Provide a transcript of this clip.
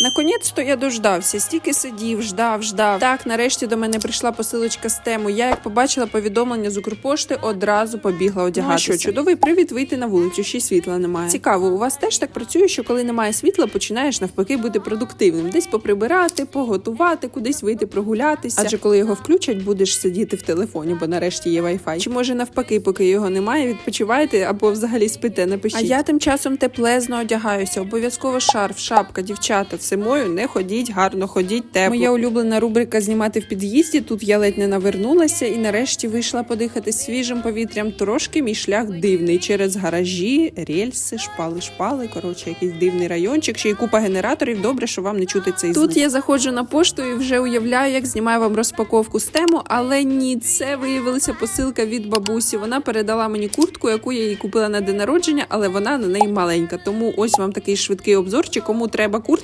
Наконець-то я дождався, стільки сидів, ждав, ждав. Так, нарешті до мене прийшла посилочка з тему. Я як побачила повідомлення з Укрпошти, одразу побігла одягатися. Ну, що, чудовий привід вийти на вулицю, ще й світла немає. Цікаво, у вас теж так працює, що коли немає світла, починаєш навпаки бути продуктивним, десь поприбирати, поготувати, кудись вийти прогулятися. Адже коли його включать, будеш сидіти в телефоні, бо нарешті є Wi-Fi. Чи може навпаки, поки його немає, відпочиваєте або взагалі спите, напишіть. А я тим часом теплезно одягаюся. Обов'язково шарф, шапка, дівчата. Зимою не ходіть, гарно ходіть тепло. Моя улюблена рубрика знімати в під'їзді. Тут я ледь не навернулася і нарешті вийшла подихати свіжим повітрям. Трошки мій шлях дивний через гаражі, рельси, шпали, шпали. Коротше, якийсь дивний райончик. Ще й купа генераторів. Добре, що вам не чути цей звук. Тут я заходжу на пошту і вже уявляю, як знімаю вам розпаковку з тему, але ні, це виявилася посилка від бабусі. Вона передала мені куртку, яку я їй купила на день народження, але вона на неї маленька. Тому ось вам такий швидкий обзорчик. Кому треба куртка.